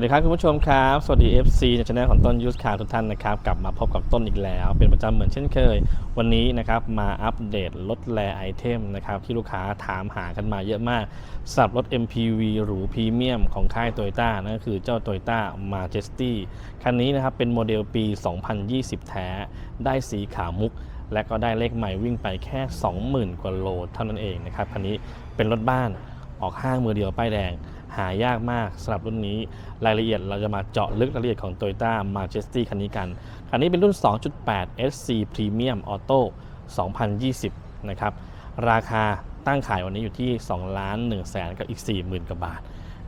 สวัสดีครับคุณผู้ชมครับ สวัสดี FC ในช่องของต้นยูสคาทุกท่านนะครับ กลับมาพบกับต้นอีกแล้ว เป็นประจำเหมือนเช่นเคย วันนี้นะครับมาอัปเดตลดแลไอเทมนะครับที่ลูกค้าถามหากันมาเยอะมากสำหรับรถ MPV หรูพรีเมียมของค่าย t o y ต้านั่นก็คือเจ้า t o y ต้า Majesty คันนี้นะครับเป็นโมเดลปี 2020 แท้ ได้สีขาวมุกและก็ได้เลขใหม่วิ่งไปแค่ 20,000 กว่าโลเท่านั้นเองนะครับคันนี้เป็นรถบ้านออกห้างมือเดียวป้ายแดง หายากมากสำหรับรุ่นนี้ รายละเอียดเราจะมาเจาะลึกรายละเอียดของ Toyota Majesty คันนี้กัน คันนี้เป็นรุ่น 2.8 SC Premium Auto 2020 นะครับ ราคาตั้งขายวันนี้อยู่ที่ 2 ล้าน1แสนกับอีก 40,000กว่าบาท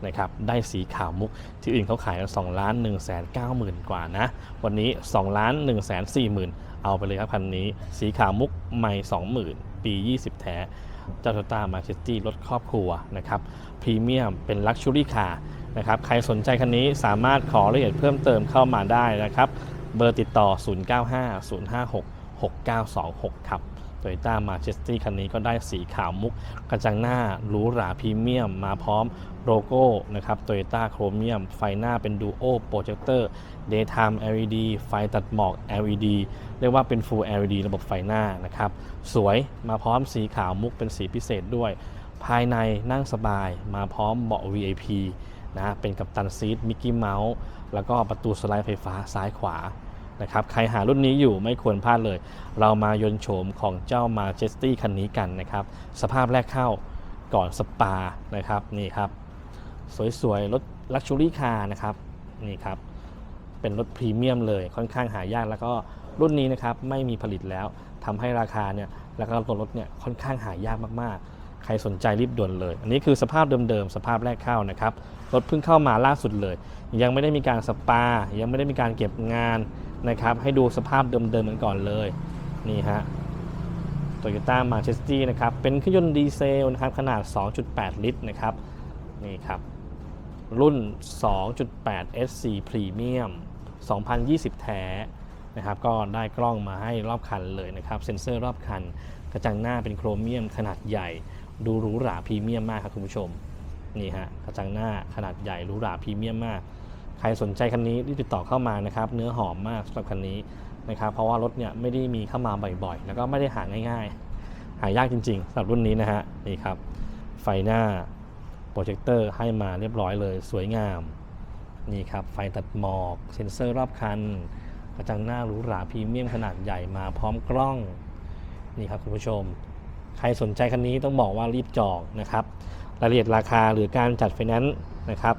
นะครับ ได้สีขาวมุก ที่อื่นเขาขายกัน2ล้าน1แสน9หมื่นกว่านะ วันนี้ 2 ล้าน1แสน4หมื่นเอาไปเลยครับคันนี้ สีขาวมุกใหม่ 20,000 ปี 20 แท้ เจ้าโตต้ามาเชสตี้รถครอบครัวนะครับพรีเมียมเป็นลักชัวรี่คาร์นะครับใครสนใจคันนี้สามารถขอรายละเอียดเพิ่มเติมเข้ามาได้นะครับ เบอร์ติดต่อ 0950566926 ครับโตโยต้ามาเชสตี้คันนี้ก็ได้สีขาวมุก กระจังหน้าหรูหราพรีเมียม มาพร้อมโลโก้นะครับโตโยต้าโครเมียม ไฟหน้าเป็นดูโอโปรเจคเตอร์ Daytime LED ไฟตัดหมอก LED เรียกว่าเป็น Full LED ระบบไฟหน้านะครับ สวยมาพร้อมสีขาวมุกเป็นสีพิเศษด้วย ภายในนั่งสบายมาพร้อมเบาะ VIP นะเป็นกัปตันซีทมิกกี้เมาส์แล้วก็ประตูสไลด์ไฟฟ้าซ้ายขวานะครับใครหารุ่นนี้อยู่ไม่ควรพลาดเลย เรามายนโฉมของเจ้า Majesty คันนี้กันนะครับ สภาพแรกเข้าก่อนสปานะครับนี่ครับ สวยๆ รถลักชัวรี่คาร์นะครับนี่ครับ เป็นรถพรีเมียมเลยค่อนข้างหายากแล้วก็รุ่นนี้นะครับไม่มีผลิตแล้ว ทำให้ราคาเนี่ยแล้วก็ตัวรถเนี่ยค่อนข้างหายากมากๆ ใครสนใจรีบด่วนเลย อันนี้คือสภาพเดิมๆ สภาพแรกเข้านะครับ รถเพิ่งเข้ามาล่าสุดเลย ยังไม่ได้มีการสปา ยังไม่ได้มีการเก็บงานนะครับ ให้ดูสภาพเดิมๆกันก่อนเลย นี่ฮะโตโยต้ามาเชสตี้นะครับ เป็นเครื่องยนต์ดีเซลนะครับ ขนาด 2.8 ลิตรนะครับ นี่ครับ รุ่น 2.8 SC Premium 2020 แท้ นะครับก็ได้กล้องมาให้รอบคันเลยนะครับเซ็นเซอร์รอบคัน กระจังหน้าเป็นโครเมียมขนาดใหญ่ ดูหรูหราพรีเมียมมากครับคุณผู้ชมนี่ฮะกระจังหน้าขนาดใหญ่หรูหราพรีเมียมมาก ใครสนใจคันนี้รีบติดต่อเข้ามานะครับเนื้อหอมมากสำหรับคันนี้นะครับเพราะว่ารถเนี่ยไม่ได้มีเข้ามาบ่อยๆ แล้วก็ไม่ได้หาง่ายๆ หายากจริงๆสำหรับรุ่นนี้นะฮะนี่ครับไฟหน้าโปรเจคเตอร์ให้มาเรียบร้อยเลยสวยงามนี่ครับไฟตัดหมอกเซ็นเซอร์รอบคัน กระจังหน้าหรูหราพรีเมียมขนาดใหญ่มาพร้อมกล้องนี่ครับคุณผู้ชม ใครสนใจคันนี้ต้องบอกว่ารีบจองนะครับรายละเอียดราคาหรือการจัดไฟแนนซ์นะครับ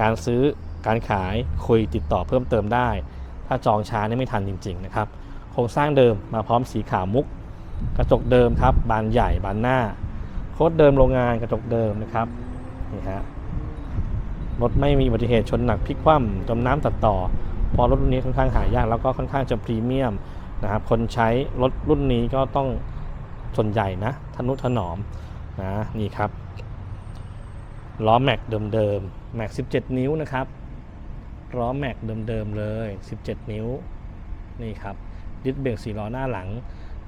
การซื้อการขายคุยติดต่อเพิ่มเติมได้ ถ้าจองช้านี่ไม่ทันจริง ๆ นะครับ โครงสร้างเดิมมาพร้อมสีขาวมุก กระจกเดิมครับ บานใหญ่บานหน้า โค้ดเดิมโรงงานกระจกเดิมนะครับนี่ฮะรถไม่มีอุบัติเหตุชนหนักพลิกคว่ำจมน้ำตัดต่อ พอรถรุ่นนี้ค่อนข้างหายากแล้วก็ค่อนข้างจะพรีเมียมนะครับคนใช้รถรุ่นนี้ก็ต้องส่วนใหญ่นะทนุถนอมนะนี่ครับล้อแม็กเดิมๆแม็ก17 นิ้วนะครับล้อแม็กเดิมๆเลย 17 นิ้วนี่ครับดิสเบรกสีล้อหน้าหลัง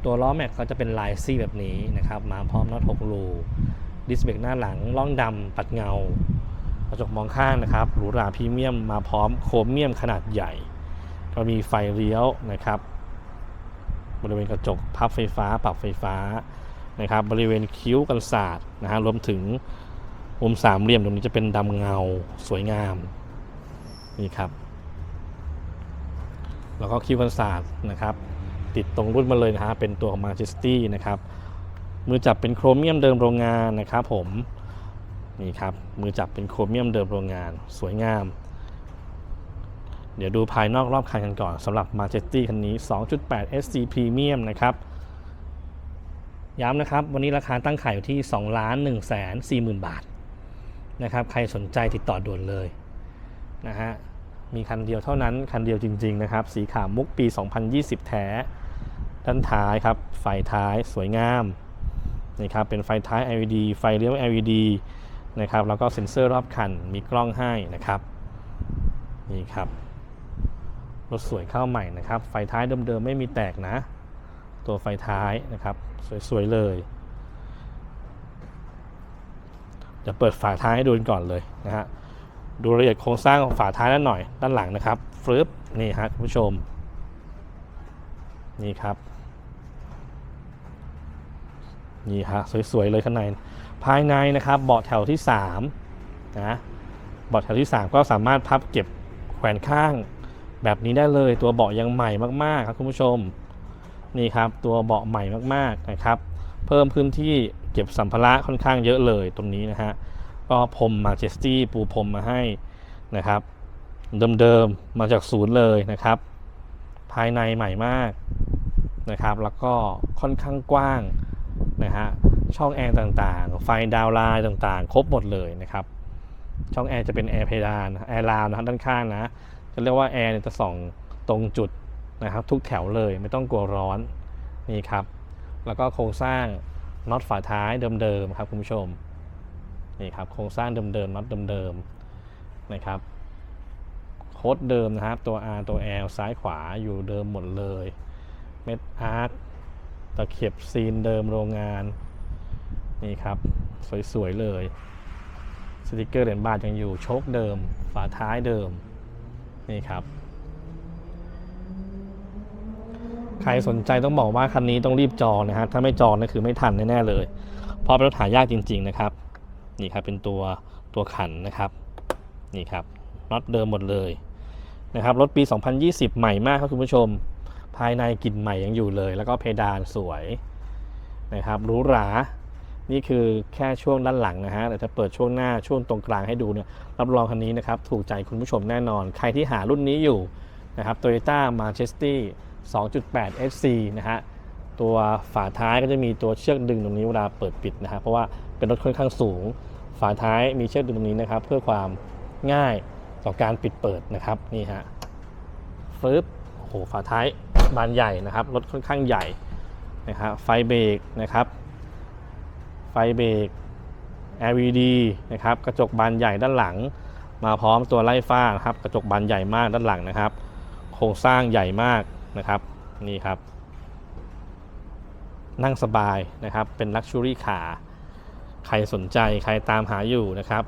ตัวล้อแม็กก็จะเป็นลายซี่แบบนี้นะครับมาพร้อมน็อต6รูดิสเบรกหน้าหลังล่องดำปัดเงา กระจกมองข้างนะครับหรูหราพรีเมียมมาพร้อมโครเมียมขนาดใหญ่ ก็มีไฟเลี้ยวนะครับ บริเวณกระจกพับไฟฟ้า ปรับไฟฟ้านะครับ บริเวณคิ้วกันศาสตร์นะฮะรวมถึงมุมสามเหลี่ยมตรงนี้จะเป็นดำเงาสวยงามนี่ครับ แล้วก็คิ้วกันศาสตร์นะครับ ติดตรงรุ่นมาเลยนะฮะเป็นตัวของ Majesty นะครับมือจับเป็นโครเมียมเดิมโรงงานนะครับผม นี่ครับ มือจับเป็นโครเมียมเดิมโรงงาน สวยงาม เดี๋ยวดูภายนอกรอบคันกันก่อนสำหรับ Majesty คันนี้ 2.8 SC Premium นะครับ ย้ำนะครับ วันนี้ราคาตั้งขายอยู่ที่ 2 ล้าน1แสน4หมื่นบาทนะครับ ใครสนใจติดต่อด่วนเลยนะฮะ มีคันเดียวเท่านั้น คันเดียวจริง ๆ นะครับ สีขาวมุกปี 2020 แท้ ด้านท้ายครับ ไฟท้ายสวยงามนี่ครับ เป็นไฟท้าย LED ไฟเลี้ยว LED นะครับแล้วก็เซ็นเซอร์รอบคันมีกล้องให้นะครับนี่ครับรถสวยเข้าใหม่นะครับ ไฟท้ายเดิมๆไม่มีแตกนะ ตัวไฟท้ายนะครับ สวยๆเลยจะเปิดฝาท้ายให้ดูก่อนเลยนะฮะดูรายละเอียดโครงสร้างของฝาท้ายด้านหน่อยด้านหลังนะครับฟลิปนี่ฮะคุณผู้ชม นี่ครับ นี่ฮะสวยๆเลยข้างใน ภายในนะครับเบาะแถวที่3นะเบาะแถวที่ 3 ก็สามารถพับเก็บแขวนข้างแบบนี้ได้เลยตัวเบาะยังใหม่มาก ๆ ครับคุณผู้ชมนี่ครับตัวเบาะใหม่มากๆนะครับ เพิ่มพื้นที่เก็บสัมภาระค่อนข้างเยอะเลยตรงนี้นะฮะก็พรมมาเจสตี้ปูพรมมาให้นะครับ เดิมๆมาจากศูนย์เลยนะครับ ภายในใหม่มากนะครับ แล้วก็ค่อนข้างกว้างนะฮะ ช่องแอร์ต่างๆ ไฟดาวไลน์ต่างๆ ครบหมดเลยนะครับ ช่องแอร์จะเป็นแอร์เพดานแอร์ราวนะครับด้านข้างนะ จะเรียกว่าแอร์จะส่องตรงจุดนะครับ ทุกแถวเลยไม่ต้องกลัวร้อนนี่ครับ แล้วก็โครงสร้างน็อตฝาท้ายเดิมๆครับคุณผู้ชมนี่ครับโครงสร้างเดิมๆน็อตเดิมๆนะครับโค้ดเดิมนะครับ ตัว R ตัว L ซ้ายขวาอยู่เดิมหมดเลย เม็ดอาร์ตตะเข็บซีนเดิมโรงงาน นี่ครับ สวยๆ เลยสติกเกอร์เหรียญบาทยังอยู่โชคเดิม ฝาท้ายเดิม นี่ครับ ใครสนใจต้องบอกว่าคันนี้ต้องรีบจองนะฮะถ้าไม่จองนี่คือไม่ทันแน่ๆเลย เพราะเป็นรถหายากจริง ๆ นะครับ นี่ครับเป็นตัวตัวขันนะครับ นี่ครับน็อตเดิมหมดเลยนะครับรถปี 2020 ใหม่มากครับคุณผู้ชม ภายในกลิ่นใหม่ยังอยู่เลย แล้วก็เพดานสวยนะครับหรูหรา นี่คือแค่ช่วงด้านหลังนะฮะแต่จะเปิดช่วงหน้าช่วงตรงกลางให้ดูเนี่ยรับรองคันนี้นะครับถูกใจคุณผู้ชมแน่นอน ใครที่หารุ่นนี้อยู่นะครับ Toyota Majesty 2.8 SC นะฮะตัวฝาท้ายก็จะมีตัวเชือกดึงตรงนี้เวลาเปิดปิดนะฮะเพราะว่าเป็นรถค่อนข้างสูง ฝาท้ายมีเชือกดึงตรงนี้นะครับ เพื่อความง่ายต่อการปิดเปิดนะครับนี่ฮะฟึบโอ้โหฝาท้ายบานใหญ่นะครับรถค่อนข้างใหญ่นะครับไฟเบรกนะครับ เบรก LED นะครับกระจกบานใหญ่ด้านหลัง มาพร้อมตัวไล่ฟ้านะครับกระจกบานใหญ่มากด้านหลังนะครับ โครงสร้างใหญ่มากนะครับนี่ครับ นั่งสบายนะครับเป็นลักชัวรี่ขาใครสนใจใครตามหาอยู่นะครับ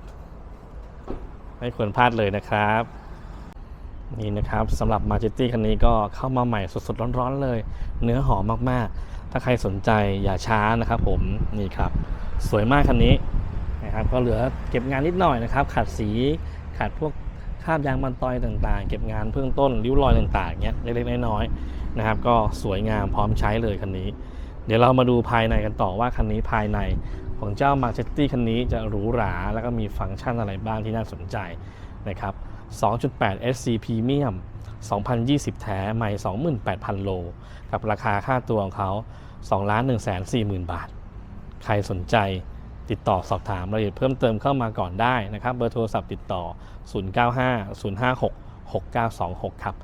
ไม่ควรพลาดเลยนะครับ นี่นะครับสำหรับ m a j e t i คันนี้ก็เข้ามาใหม่สดๆร้อนๆเลย เนื้อหอมมากๆ ถ้าใครสนใจอย่าช้านะครับผมนี่ครับ สวยมากคันนี้นะครับก็เหลือเก็บงานนิดหน่อยนะครับ ขัดสีขัดพวกคาบยางมันตอยต่างๆ เก็บงานเบื้องต้นริ้วรอยต่างๆเนี้ยเล็กๆน้อยๆนะครับ ก็สวยงามพร้อมใช้เลยคันนี้ เดี๋ยวเรามาดูภายในกันต่อว่าคันนี้ภายในของเจ้า m a j e t i คันนี้จะหรูหรา แล้วก็มีฟังก์ชันอะไรบ้างที่น่าสนใจนะครับ 2.8 SC Premium 2020 แท้ใหม่ 28,000 โล กับราคาค่าตัวของเขา2ล้าน1 4 0 0 0 0 บาท ใครสนใจติดต่อสอบถามรายละเอียดเพิ่มเติมเข้ามาก่อนได้นะครับ เบอร์โทรศัพท์ติดต่อ 095 056 6926 ครับ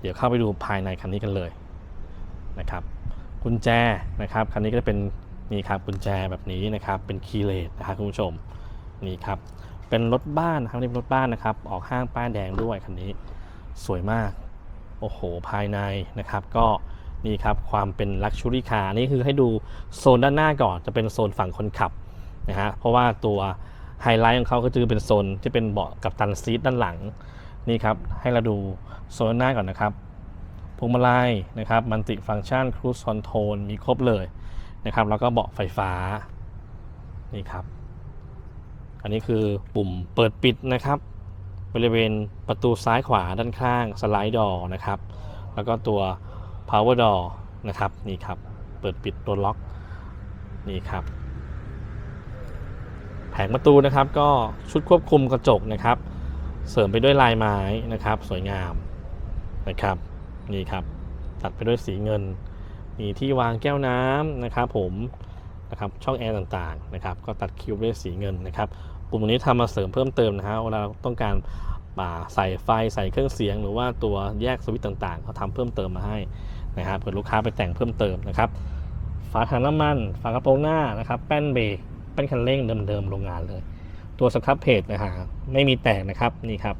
เดี๋ยวเข้าไปดูภายในคันนี้กันเลยนะครับกุญแจนะครับคันนี้ก็จะเป็นนี่ครับกุญแจแบบนี้นะครับเป็นคีย์เลสนะครับคุณผู้ชมนี่ครับ เป็นรถบ้านนะครับนี่เป็นรถบ้านนะครับ ออกห้างป้ายแดงด้วยคันนี้ สวยมาก โอ้โห ภายในนะครับ ก็นี่ครับความเป็นลักชัวรี่คาร์นี่คือให้ดูโซนด้านหน้าก่อนจะเป็นโซนฝั่งคนขับนะฮะเพราะว่าตัวไฮไลท์ของเขาก็จะเป็นโซนที่เป็นเบาะกับตันซีทด้านหลังนี่ครับให้เราดูโซนด้านหน้าก่อนนะครับพวงมาลัยนะครับมันติฟังก์ชันครู e คอนโทรลมีครบเลยนะครับแล้วก็เบาะไฟฟ้านี่ครับ อันนี้คือปุ่มเปิดปิดนะครับ บริเวณประตูซ้ายขวาด้านข้างสไลด์ดอนะครับ แล้วก็ตัว power door นะครับนี่ครับ เปิดปิดตัวล็อกนี่ครับแผงประตูนะครับก็ชุดควบคุมกระจกนะครับ เสริมไปด้วยลายไม้นะครับ สวยงามนะครับนี่ครับตัดไปด้วยสีเงิน มีที่วางแก้วน้ำนะครับ ผมนะครับช่องแอร์ต่างๆนะครับ ก็ตัดคิวด้วยสีเงินนะครับ ปุ่มตรงนี้ทำมาเสริมเพิ่มเติมนะฮะเวลาเราต้องการอ่าใส่ไฟใส่เครื่องเสียง หรือว่าตัวแยกสวิตช์ต่างๆเขาทำเพิ่มเติมมาให้นะครับเผื่อลูกค้าไปแต่งเพิ่มเติมนะครับฝาถังน้ำมัน ฝากระโปรงหน้านะครับ แป้นเบรกแป้นคันเร่งเดิมๆโรงงานเลย ตัวสครับเพจนะฮะไม่มีแตกนะครับนี่ครับ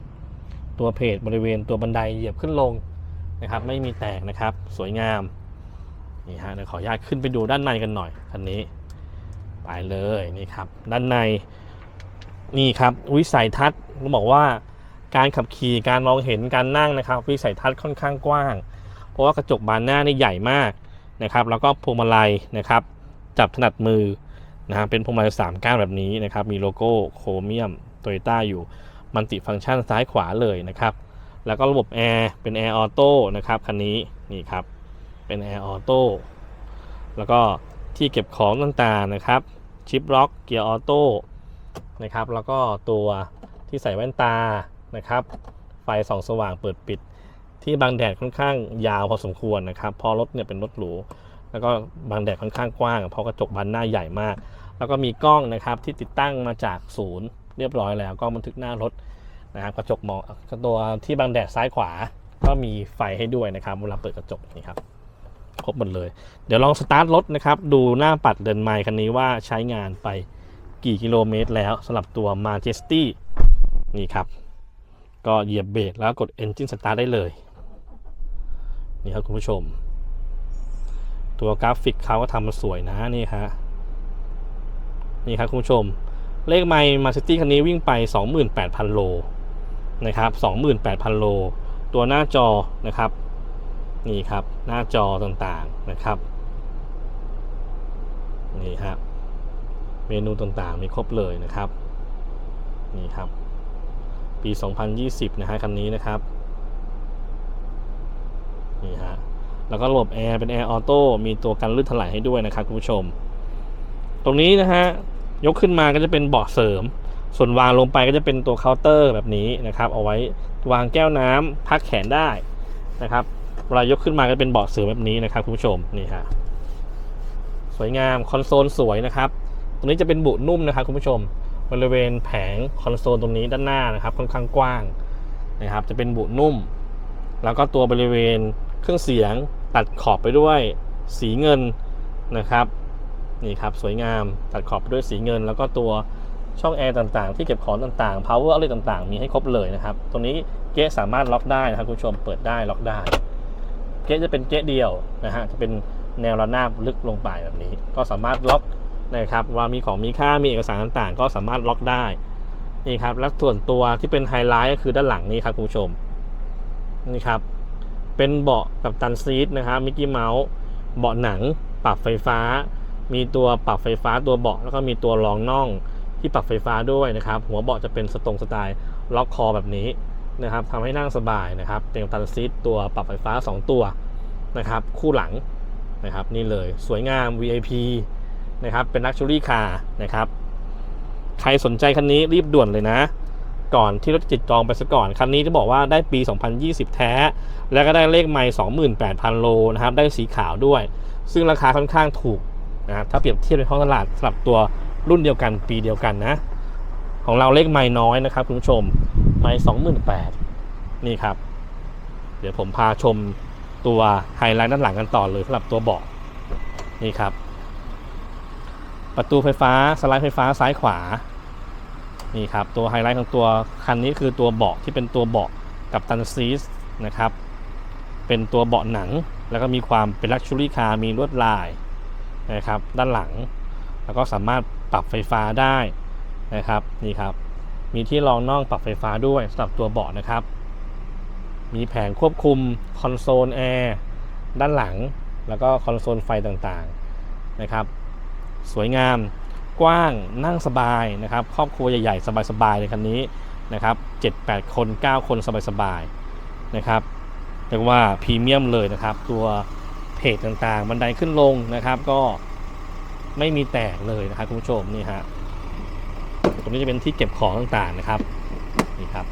ตัวเพจบริเวณตัวบันไดเหยียบขึ้นลงนะครับ ไม่มีแตกนะครับ สวยงามนี่ฮะเดี๋ยวขออนุญาตขึ้นไปดูด้านในกันหน่อยคันนี้ ไปเลยนี่ครับ ด้านใน นี่ครับวิสัยทัศน์ต้องบอกว่าการขับขี่การมองเห็นการนั่งนะครับ วิสัยทัศน์ค่อนข้างกว้าง เพราะว่ากระจกบานหน้านี่ใหญ่มากนะครับ แล้วก็พวงมาลัยนะครับ จับถนัดมือนะฮะเป็นพวงมาลัยสามก้านแบบนี้นะครับ มีโลโก้โครเมียมโตโยต้าอยู่มัลติฟังก์ชันซ้ายขวาเลยนะครับ แล้วก็ระบบแอร์เป็นแอร์ออโต้นะครับคันนี้นี่ครับเป็นแอร์ออโต้แล้วก็ที่เก็บของต่างๆนะครับชิปล็อกเกียร์ออโต้ นะครับ แล้วก็ตัวที่ใส่แว่นตานะครับ ไฟส่องสว่างเปิดปิด ที่บังแดดค่อนข้างยาวพอสมควรนะครับ พอรถเนี่ยเป็นรถหรูแล้วก็บังแดดค่อนข้างกว้างเพราะกระจกบานหน้าใหญ่มาก แล้วก็มีกล้องนะครับที่ติดตั้งมาจากศูนย์เรียบร้อยแล้วกล้องบันทึกหน้ารถนะครับกระจกมองตัวที่บังแดดซ้ายขวาก็มีไฟให้ด้วยนะครับเวลาเปิดกระจกนี่ครับครบหมดเลย เดี๋ยวลองสตาร์ทรถนะครับ ดูหน้าปัดเดินไมค์คันนี้ว่าใช้งานไป กี่กิโลเมตรแล้วสำหรับตัว Majesty นี่ครับ ก็เหยียบเบรกแล้วกด Engine Start ได้เลย นี่ครับคุณผู้ชม ตัวกราฟิกเขาก็ทำมาสวยนะนี่ฮะนี่ครับคุณผู้ชม เลขไมล์ Majesty คันนี้วิ่งไป 28,000 โลนะครับ 28,000 โล ตัวหน้าจอนะครับ นี่ครับหน้าจอต่างๆนะครับ นี่ครับ เมนูต่างๆ มีครบเลยนะครับ นี่ครับ ปี 2020 นะฮะคันนี้นะครับ นี่ฮะ แล้วก็ระบบแอร์เป็นแอร์ออโต้ มีตัวกันลื่นถลายให้ด้วยนะครับคุณผู้ชม ตรงนี้นะฮะ ยกขึ้นมาก็จะเป็นเบาะเสริม ส่วนวางลงไปก็จะเป็นตัวเคาน์เตอร์แบบนี้นะครับ เอาไว้วางแก้วน้ำพักแขนได้นะครับเวลายกขึ้นมาก็เป็นเบาะเสริมแบบนี้นะครับคุณผู้ชม นี่ฮะ สวยงาม คอนโซลสวยนะครับ ตรงนี้จะเป็นบุนุ่มนะครับคุณผู้ชม บริเวณแผงคอนโซลตรงนี้ด้านหน้านะครับ ค่อนข้างกว้างนะครับ จะเป็นบุนุ่ม แล้วก็ตัวบริเวณเครื่องเสียงตัดขอบไปด้วยสีเงินนะครับนี่ครับสวยงามตัดขอบไปด้วยสีเงิน แล้วก็ตัวช่องแอร์ต่างๆ ที่เก็บของต่างๆ power อะไรต่างๆ มีให้ครบเลยนะครับ ตรงนี้เก๊สามารถล็อกได้นะครับคุณผู้ชมเปิดได้ล็อกได้ เก๊จะเป็นเก๊ะเดียวนะฮะจะเป็นแนวระนาบลึกลงไปแบบนี้ ก็สามารถล็อก นะครับว่ามีของมีค่ามีเอกสารต่างๆ ก็สามารถล็อกได้นี่ครับและส่วนตัวที่เป็นไฮไลท์ก็คือด้านหลังนี้ครับคุณผู้ชมนี่ครับเป็นเบาะกับตันซีทนะครับมิกกี้เมาส์เบาะหนังปรับไฟฟ้า มีตัวปรับไฟฟ้าตัวเบาะแล้วก็มีตัวรองน่องที่ปรับไฟฟ้าด้วยนะครับ หัวเบาะจะเป็นสตรงสไตล์ล็อกคอแบบนี้นะครับทำให้นั่งสบายนะครับเต็มตันซีทตัวปรับไฟฟ้า 2 ตัวนะครับ คู่หลังนะครับ นี่เลยสวยงาม VIP นะครับเป็น Luxury Car นะครับใครสนใจคันนี้รีบด่วนเลยนะ ก่อนที่รถจะจิตจองไปซะก่อน คันนี้จะบอกว่าได้ปี 2020 แท้ แล้วก็ได้เลขไมล์28,000 โลนะครับได้สีขาวด้วย ซึ่งราคาค่อนข้างถูกนะครับถ้าเปรียบเทียบในท้องตลาดสำหรับตัวรุ่นเดียวกันปีเดียวกันนะ ของเราเลขไมล์น้อยนะครับคุณผู้ชมไมล์28,000นี่ครับเดี๋ยวผมพาชมตัวไฮไลท์ด้านหลังกันต่อเลยสำหรับตัวเบาะนี่ครับ ประตูไฟฟ้าสไลด์ไฟฟ้าซ้ายขวา นี่ครับ ตัวไฮไลท์ของตัวคันนี้คือตัวเบาะที่เป็นตัวเบาะกับตันซีสนะครับ เป็นตัวเบาะหนัง แล้วก็มีความเป็นลักชัวรี่คาร์มีลวดลายนะครับ ด้านหลัง แล้วก็สามารถปรับไฟฟ้าได้นะครับ นี่ครับ มีที่รองน่องปรับไฟฟ้าด้วยสำหรับตัวเบาะนะครับ มีแผงควบคุมคอนโซลแอร์ด้านหลัง แล้วก็คอนโซลไฟต่างๆนะครับ สวยงาม กว้างนั่งสบายนะครับ ครอบครัวใหญ่ๆ สบายๆในคันนี้นะครับ7-8 คน 9 คนสบายๆนะครับเรียกว่าพรีเมียมเลยนะครับ ตัวเพจต่างๆ บันไดขึ้นลงนะครับ ก็ไม่มีแตกเลยนะครับคุณผู้ชมนี่ฮะตรงนี้จะเป็นที่เก็บของต่างๆนะครับนี่ครับ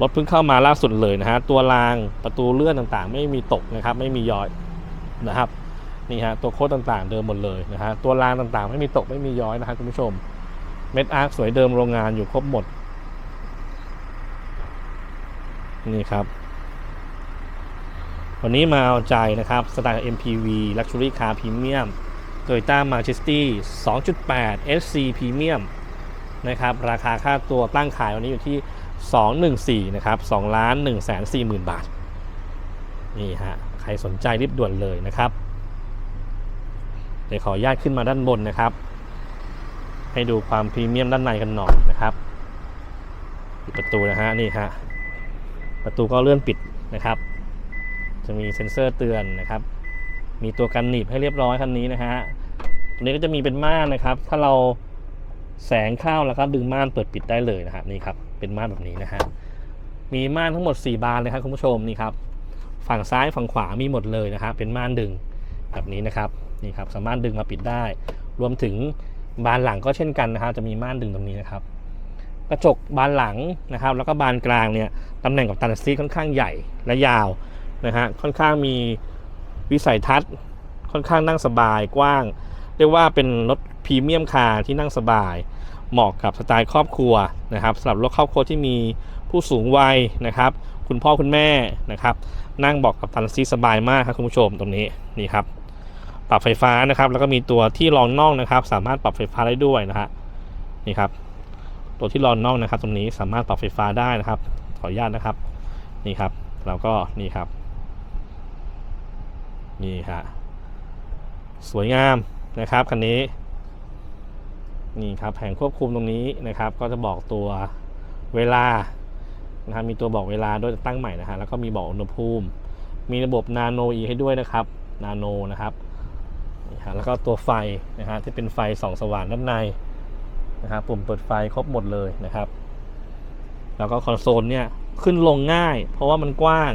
รถเพิ่งเข้ามาล่าสุดเลยนะฮะตัวรางประตูเลื่อนต่างๆ ไม่มีตกนะครับ ไม่มีย้อยนะครับ นี่ฮะตัวโค้ดต่างๆ เดิมหมดเลยนะฮะตัวรางต่างๆ ไม่มีตกไม่มีย้อยนะครับคุณผู้ชมเม็ดอาร์คสวยเดิมโรงงานอยู่ครบหมด นี่ครับ วันนี้มาเอาใจนะครับสไตล์ MPV Luxury Car Premium Toyota Majesty 2.8 SC Premium นะครับราคาค่าตัวตั้งขายวันนี้อยู่ที่ 214 นะครับ2ล้าน1แสน4หมื่นบาท นี่ฮะ ใครสนใจรีบด่วนเลยนะครับ เดี๋ยวขออนุญาตขึ้นมาด้านบนนะครับ ให้ดูความพรีเมียมด้านในกันหน่อยนะครับปิดประตูนะฮะนี่ฮะประตูก็เลื่อนปิดนะครับ จะมีเซ็นเซอร์เตือนนะครับ มีตัวกันหนีบให้เรียบร้อยคันนี้นะฮะตรงนี้ก็จะมีเป็นม่านนะครับ ถ้าเราแสงเข้าแล้วก็ดึงม่านเปิดปิดได้เลยนะฮะนี่ครับเป็นม่านแบบนี้นะฮะมีม่านทั้งหมด 4 บานเลยครับคุณผู้ชมนี่ครับ ฝั่งซ้ายฝั่งขวามีหมดเลยนะครับเป็นม่านดึงแบบนี้นะครับ นี่ครับสามารถดึงมาปิดได้ รวมถึงบานหลังก็เช่นกันนะครับจะมีม่านดึงตรงนี้นะครับกระจกบานหลังนะครับ แล้วก็บานกลางเนี่ยตำแหน่งกับตันซีค่อนข้างใหญ่และยาวนะฮะค่อนข้างมีวิสัยทัศน์ ค่อนข้างนั่งสบายกว้าง เรียกว่าเป็นรถพรีเมียมคาร์ที่นั่งสบาย เหมาะกับสไตล์ครอบครัวนะครับสำหรับรถครอบครัวที่มีผู้สูงวัยนะครับ คุณพ่อคุณแม่นะครับ นั่งบอกกับตันซีสบายมากครับคุณผู้ชมตรงนี้นี่ครับ ปรับไฟฟ้านะครับ แล้วก็มีตัวที่รองน่องนะครับ สามารถปรับไฟฟ้าได้ด้วยนะฮะนี่ครับ ตัวที่รองน่องนะครับ ตรงนี้สามารถปรับไฟฟ้าได้นะครับ ขออนุญาตนะครับ นี่ครับแล้วก็นี่ครับ นี่ฮะสวยงามนะครับคันนี้นี่ครับแผงควบคุมตรงนี้นะครับ ก็จะบอกตัวเวลานะครับมีตัวบอกเวลาด้วยตั้งใหม่นะฮะแล้วก็มีบอกอุณหภูมิ มีระบบนาโนอีให้ด้วยนะครับนาโนนะครับ ฮะแล้วก็ตัวไฟนะฮะที่เป็นไฟส่องสว่างด้านในนะครับปุ่มเปิดไฟครบหมดเลยนะครับ แล้วก็คอนโซลเนี่ยขึ้นลงง่าย เพราะว่ามันกว้าง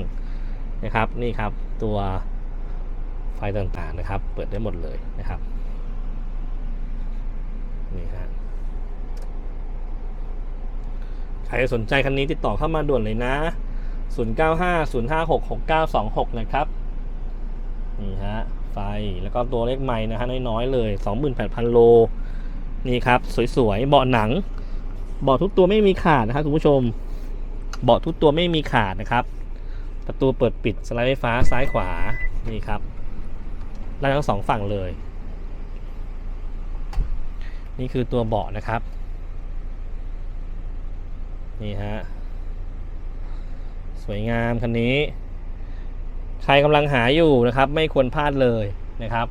นะครับนี่ครับตัวไฟต่างๆนะครับ เปิดได้หมดเลยนะครับนี่ฮะใครสนใจคันนี้ติดต่อเข้ามาด่วนเลยนะ 0950566926 นะครับ นี่ฮะ ไฟ แล้วก็ตัวเลขไม้นะฮะน้อยๆเลย 28,000 โล นี่ครับ สวยๆ เบาะหนัง เบาะทุกตัวไม่มีขาดนะครับคุณผู้ชม เบาะทุกตัวไม่มีขาดนะครับ ประตูเปิดปิดสไลด์ไฟฟ้าซ้ายขวา นี่ครับได้ทั้งสองฝั่งเลย นี่คือตัวเบาะนะครับ นี่ฮะ สวยงามคันนี้ ใครกำลังหาอยู่นะครับไม่ควรพลาดเลยนะครับ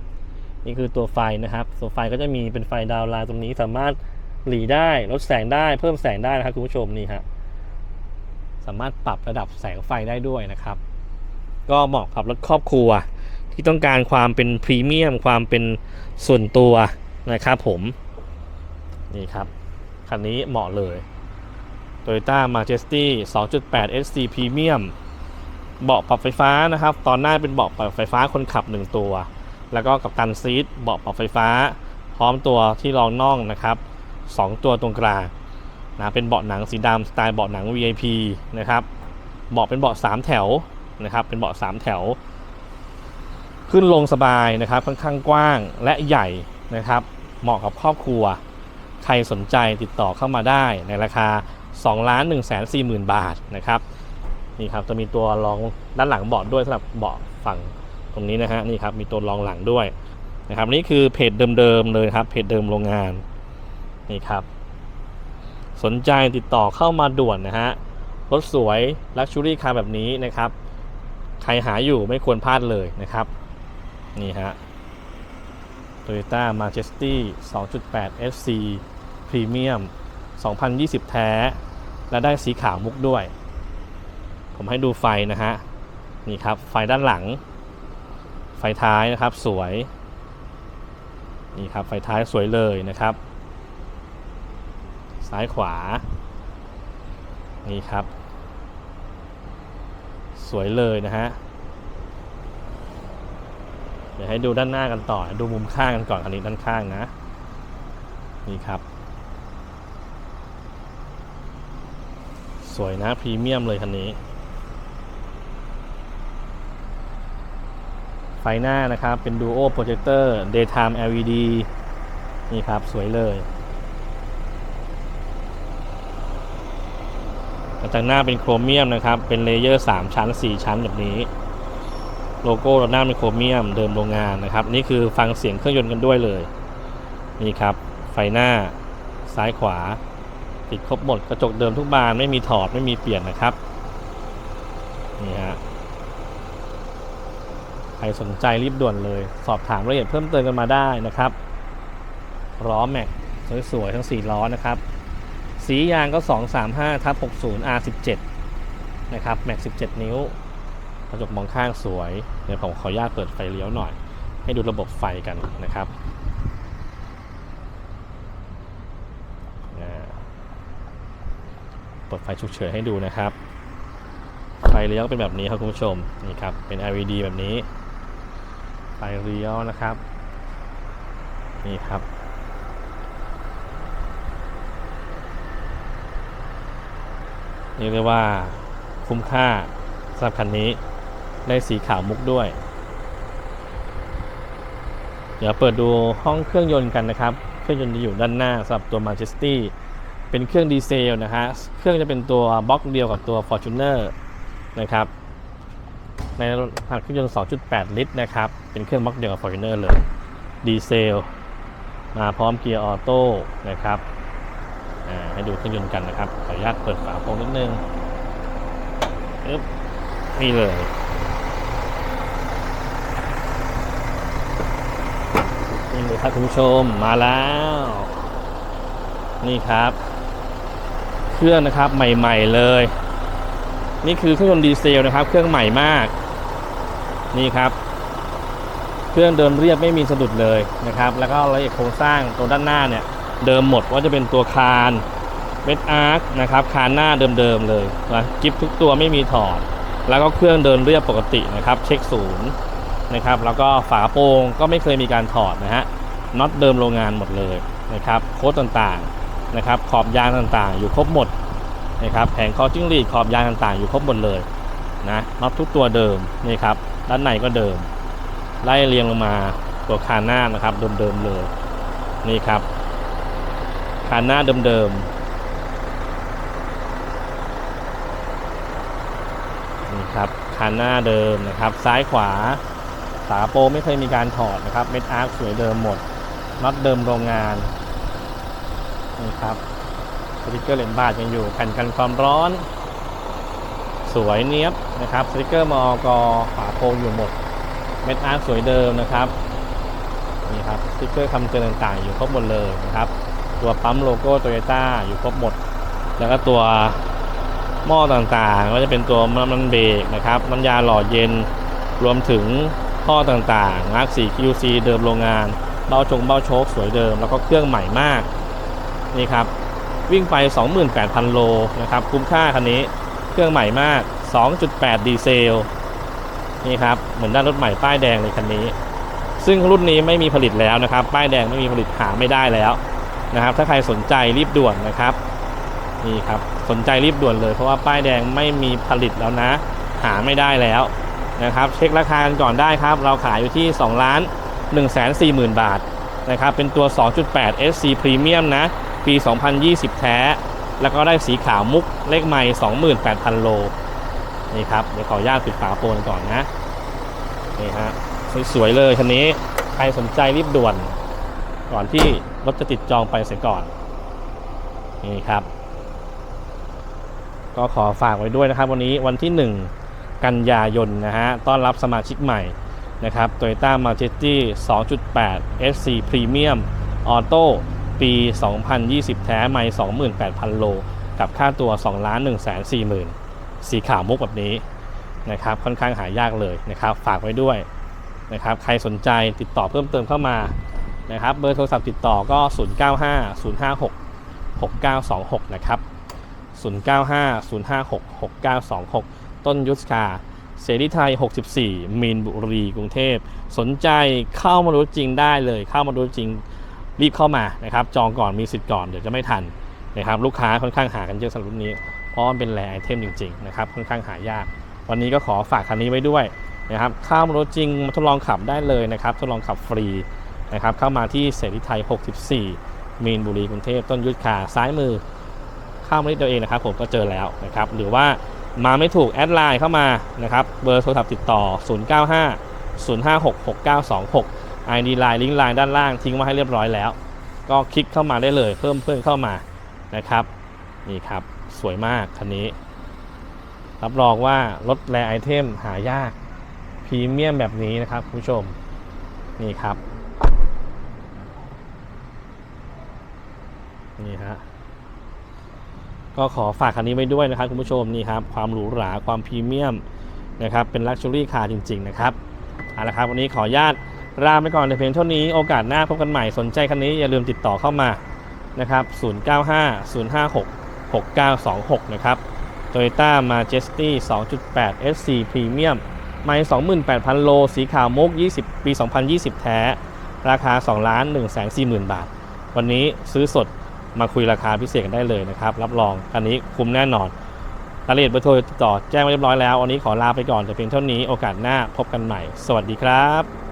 นี่คือตัวไฟนะครับตัวไฟก็จะมีเป็นไฟดาวไลน์ตรงนี้สามารถหลีได้ลดแสงได้เพิ่มแสงได้นะครับคุณผู้ชมนี่ฮะสามารถปรับระดับแสงไฟได้ด้วยนะครับ ก็เหมาะกับรถครอบครัว ที่ต้องการความเป็นพรีเมียมความเป็นส่วนตัวนะครับผม นี่ครับ คันนี้เหมาะเลย Toyota Majesty 2.8 SC Premium เบาะปรับไฟฟ้านะครับ ตอนหน้าเป็นเบาะปรับไฟฟ้าคนขับ 1 ตัว แล้วก็กับตันซีทเบาะปรับไฟฟ้า พร้อมตัวที่รองน่องนะครับ2ตัวตรงกลางนะเป็นเบาะหนังสีดำสไตล์เบาะหนัง VIP นะครับเบาะเป็นเบาะ3แถวนะครับ เป็นเบาะ3แถว ขึ้นลงสบายนะครับ ค่อนข้างกว้างและใหญ่นะครับ เหมาะกับครอบครัว ใครสนใจติดต่อเข้ามาได้ในราคา2ล้าน1 4 0 0 0 0 บาทนะครับ นี่ครับจะมีตัวรองด้านหลังเบาะด้วยสำหรับเบาะฝั่งตรงนี้นะฮะนี่ครับมีตัวรองหลังด้วยนะครับนี่คือเพจเดิมๆเลยครับเพจเดิมโรงงานนี่ครับ สนใจติดต่อเข้ามาด่วนนะฮะรถสวยลักชัวรี่คาร์แบบนี้นะครับ ใครหาอยู่ไม่ควรพลาดเลยนะครับ นี่ฮะ Toyota Majesty 2.8 SC Premium 2020 แท้ และได้สีขาวมุกด้วย ผมให้ดูไฟนะฮะ นี่ครับ ไฟด้านหลัง ไฟท้ายนะครับสวย นี่ครับ ไฟท้ายสวยเลยนะครับ ซ้ายขวา นี่ครับ สวยเลยนะฮะ เดี๋ยวให้ดูด้านหน้ากันต่อ ดูมุมข้างกันก่อนคันนี้ด้านข้างนะ นี่ครับสวยนะพรีเมียมเลยคันนี้ ฟหน้านะครับ เป็น Duo Projector Daytime LED นี่ครับ สวยเลยกระจังหน้าเป็นโครเมียมนะครับ เป็นเลเยอร์ 3 ชั้น 4 ชั้นแบบนี้ โลโก้รถหน้าเป็นโครเมียมเดิมโรงงานนะครับ นี่คือฟังเสียงเครื่องยนต์กันด้วยเลย นี่ครับ ไฟหน้าซ้ายขวา ติดครบหมดกระจกเดิมทุกบานไม่มีถอดไม่มีเปลี่ยนนะครับ นี่ฮะใคร สนใจรีบด่วนเลย สอบถามรายละเอียดเพิ่มเติมกันมาได้นะครับล้อแม็กสวยๆทั้ง 4 ล้อนะครับ สียางก็ 235ทับ60 R17 นะครับแม็ก17 นิ้ว กระจกมองข้างสวย เดี๋ยวผมขออนุญาตเปิดไฟเลี้ยวหน่อย ให้ดูระบบไฟกันนะครับเปิดไฟฉุกเฉินให้ดูนะครับ ไฟเลี้ยวเป็นแบบนี้ครับคุณผู้ชม นี่ครับ เป็น LED แบบนี้ ไฟเลี้ยวนะครับ นี่ครับ นี่เรียกว่าคุ้มค่าสำหรับคันนี้ได้สีขาวมุกด้วย เดี๋ยวเปิดดูห้องเครื่องยนต์กันนะครับ เครื่องยนต์จะอยู่ด้านหน้าสำหรับตัว Majesty เป็นเครื่องดีเซลนะฮะ เครื่องจะเป็นตัวบล็อกเดียวกับตัว Fortuner นะครับ ในขนาดเครื่องยนต์ 2.8 ลิตรนะครับ เป็นเครื่องบล็อกเดียวกับ Fortuner เลย ดีเซล มาพร้อมเกียร์ออโต้นะครับให้ดูเครื่องยนต์กันนะครับ ขออนุญาตเปิดฝาโปรงนิดนึงปึ๊บนี่เลย นี่เลยครับคุณผู้ชม มาแล้ว นี่ครับ เครื่องนะครับใหม่ ๆ เลย นี่คือเครื่องยนต์ดีเซลนะครับ เครื่องใหม่มาก นี่ครับ เครื่องเดินเรียบไม่มีสะดุดเลยนะครับ แล้วก็รายละเอียดโครงสร้างตัวด้านหน้าเนี่ย เดิมหมดว่าจะเป็นตัวคานเม็ดอาร์คนะครับคานหน้าเดิมๆเลยนะกิฟทุกตัวไม่มีถอด แล้วก็เครื่องเดินเรียบปกตินะครับ เช็คศูนย์นะครับ แล้วก็ฝาโปรงก็ไม่เคยมีการถอดนะฮะน็อตเดิมโรงงานหมดเลยนะครับ โค้ดต่างๆนะครับ ขอบยางต่างๆ อยู่ครบหมดนะครับ แผงคอจิ้งหรีดขอบยางต่างๆ อยู่ครบหมดเลยนะน็อตทุกตัวเดิมนี่ครับ ด้านในก็เดิม ไล่เรียงลงมาตัวคานหน้านะครับ เดิมๆเลย นี่ครับ คานหน้าเดิมๆนี่ครับคานหน้าเดิมนะครับ ซ้ายขวาฝาโปไม่เคยมีการถอดนะครับ เม็ดอาร์คสวยเดิมหมดน็อตเดิมโรงงานนี่ครับสติกเกอร์เลนบาดยังอยู่แผ่นกันความร้อน สวยเนี้ยบนะครับสติกเกอร์มอกฝาโปรอยู่หมด เม็ดอาร์ตสวยเดิมนะครับนี่ครับสติ๊กเกอร์คำเตือนต่างๆ อยู่ครบหมดเลยนะครับ ตัวปั๊มโลโก้โตโยต้าอยู่ครบหมด แล้วก็ตัวหม้อต่างๆ ก็จะเป็นตัวน้ำมันเบรกนะครับน้ำยาหล่อเย็นรวมถึงท่อต่างๆมาร์ค 4QC เดิมโรงงาน เบ้าชงเบ้าโชคสวยเดิม แล้วก็เครื่องใหม่มาก นี่ครับ วิ่งไป 28,000 โลนะครับ คุ้มค่าคันนี้ เครื่องใหม่มาก 2.8 ดีเซล นี่ครับ เหมือนด้านรถใหม่ป้ายแดงเลยคันนี้ ซึ่งรุ่นนี้ไม่มีผลิตแล้วนะครับ ป้ายแดงไม่มีผลิตหาไม่ได้แล้วนะครับ ถ้าใครสนใจรีบด่วนนะครับ นี่ครับ สนใจรีบด่วนเลย เพราะว่าป้ายแดงไม่มีผลิตแล้วนะ หาไม่ได้แล้วนะครับ เช็คราคากันก่อนได้ครับ เราขายอยู่ที่2ล้าน1 4 0 0 0 0 บาทนะครับ เป็นตัว 2.8 SC Premium นะ ปี 2020 แท้ แล้วก็ได้สีขาวมุกเลขใหม่ 28,000 โล นี่ครับ เดี๋ยวขออนุญาตปิดฝาโปนก่อนนะ นี่ฮะ สวยๆเลยคันนี้ ใครสนใจรีบด่วน ก่อนที่รถจะติดจองไปเสียก่อน นี่ครับ ก็ขอฝากไว้ด้วยนะครับ วันนี้วันที่ 1 กันยายนนะฮะ ต้อนรับสมาชิกใหม่นะครับ Toyota Majesty 2.8 SC Premium Auto ปี 2020 แท้ไม่28,000 โล กับค่าตัว2ล้าน1 4 0 0 0 0 สีขาวมุกแบบนี้นะครับ ค่อนข้างหายากเลยนะครับ ฝากไว้ด้วยนะครับ ใครสนใจติดต่อเพิ่มเติมเข้ามานะครับ เบอร์โทรศัพท์ติดต่อก็ 095 056 6926 นะครับ 095 056 6926 ต้นยุทธคาเสรีไทย 64 มีนบุรี กรุงเทพ สนใจเข้ามาดูจริงได้เลย เข้ามาดูจริง รีบเข้ามานะครับจองก่อนมีสิทธิ์ก่อนเดี๋ยวจะไม่ทันนะครับลูกค้าค่อนข้างหากันเยอะสำหรับรุ่นนี้ เพราะมันเป็นแรไอเทมจริงๆนะครับค่อนข้างหายาก วันนี้ก็ขอฝากคันนี้ไว้ด้วยนะครับเข้ามารถจริงมาทดลองขับได้เลยนะครับทดลองขับฟรีนะครับเข้ามาที่เสรีไทย 64 มีนบุรีกรุงเทพต้นยุทธคาซ้ายมือเข้ามานิดเดียวเองนะครับผมก็เจอแล้วนะครับหรือว่ามาไม่ถูกแอดไลน์เข้ามานะครับเบอร์โทรศัพท์ติดต่อ 095 056 6926 ID ไลน์ลิงก์ไลน์ด้านล่างทิ้งมาให้เรียบร้อยแล้ว ก็คลิกเข้ามาได้เลยเพิ่มเพื่อนเข้ามานะครับนี่ครับสวยมากคันนี้ รับรองว่ารถแรไอเทมหายากพรีเมียมแบบนี้นะครับคุณผู้ชมนี่ครับนี่ฮะก็ขอฝากคันนี้ไว้ด้วยนะครับคุณผู้ชมนี่ครับความหรูหราความพรีเมียมนะครับเป็นลักชัวรี่คาร์จริง ๆ นะครับเอาละครับวันนี้ขออนุญาต ลาไปก่อนแต่เพียงเท่านี้โอกาสหน้าพบกันใหม่สนใจคันนี้อย่าลืมติดต่อเข้ามานะครับ 095 056 6926 นะครับ Toyota Majesty 2.8 SC Premium ไม่28,000 โล สีขาวมุก 20 ปี 2020 แท้ ราคา 2 ล้าน 1 4 0 0 0 0 บาท วันนี้ซื้อสดมาคุยราคาพิเศษกันได้เลยนะครับ รับรองคันนี้คุ้มแน่นอนรายละเอียดเบอร์โทรติดต่อแจ้งไว้เรียบร้อยแล้ว วันนี้ขอลาไปก่อนแต่เพียงเท่านี้ โอกาสหน้าพบกันใหม่ สวัสดีครับ